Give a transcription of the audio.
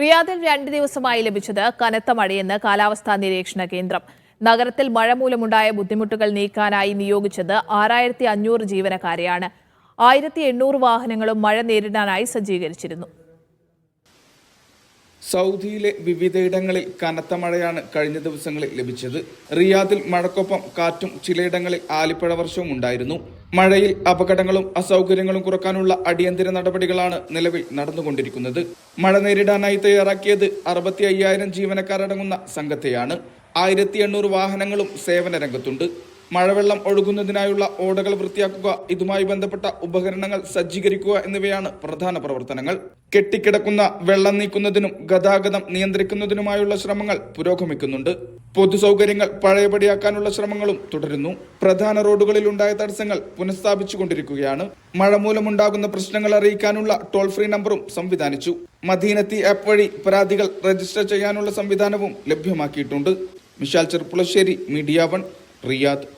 റിയാദിൽ രണ്ട് ദിവസമായി ലഭിച്ചത് കനത്ത മഴയെന്ന് കാലാവസ്ഥാ നിരീക്ഷണ കേന്ദ്രം. നഗരത്തിൽ മഴ മൂലമുണ്ടായ ബുദ്ധിമുട്ടുകൾ നീക്കാനായി നിയോഗിച്ചത് ആറായിരത്തി അഞ്ഞൂറ് ജീവനക്കാരെയാണ്. ആയിരത്തി എണ്ണൂറ് വാഹനങ്ങളും മഴ നേരിടാനായി സജ്ജീകരിച്ചിരുന്നു. സൗദിയിലെ വിവിധയിടങ്ങളിൽ കനത്ത മഴയാണ് കഴിഞ്ഞ ദിവസങ്ങളിൽ ലഭിച്ചത്. റിയാദിൽ മഴക്കൊപ്പം കാറ്റും ചിലയിടങ്ങളിൽ ആലിപ്പഴ വർഷവും ഉണ്ടായിരുന്നു. മഴയിൽ അപകടങ്ങളും അസൗകര്യങ്ങളും കുറക്കാനുള്ള അടിയന്തര നടപടികളാണ് നിലവിൽ നടന്നുകൊണ്ടിരിക്കുന്നത്. മഴ നേരിടാനായി തയ്യാറാക്കിയത് അറുപത്തി അയ്യായിരം ജീവനക്കാരടങ്ങുന്ന സംഘത്തെയാണ്. ആയിരത്തി എണ്ണൂറ് വാഹനങ്ങളും സേവന രംഗത്തുണ്ട് മഴവെള്ളം ഒഴുകുന്നതിനായുള്ള ഓടകൾ വൃത്തിയാക്കുക ഇതുമായി ബന്ധപ്പെട്ട ഉപകരണങ്ങൾ സജ്ജീകരിക്കുക എന്നിവയാണ് പ്രധാന പ്രവർത്തനങ്ങൾ. കെട്ടിക്കിടക്കുന്ന വെള്ളം നീക്കുന്നതിനും ഗതാഗതം നിയന്ത്രിക്കുന്നതിനുമായുള്ള ശ്രമങ്ങൾ പുരോഗമിക്കുന്നുണ്ട്. പൊതുസൗകര്യങ്ങൾ പഴയപടിയാക്കാനുള്ള ശ്രമങ്ങളും തുടരുന്നു. പ്രധാന റോഡുകളിൽ ഉണ്ടായ തടസ്സങ്ങൾ പുനഃസ്ഥാപിച്ചുകൊണ്ടിരിക്കുകയാണ്. മഴ മൂലമുണ്ടാകുന്ന പ്രശ്നങ്ങൾ അറിയിക്കാനുള്ള ടോൾ ഫ്രീ നമ്പറും സംവിധാനിച്ചു. മദീനത്തി ആപ്പ് വഴി പരാതികൾ രജിസ്റ്റർ ചെയ്യാനുള്ള സംവിധാനവും ലഭ്യമാക്കിയിട്ടുണ്ട്. Vishal Cherpulassery media one Riyadh.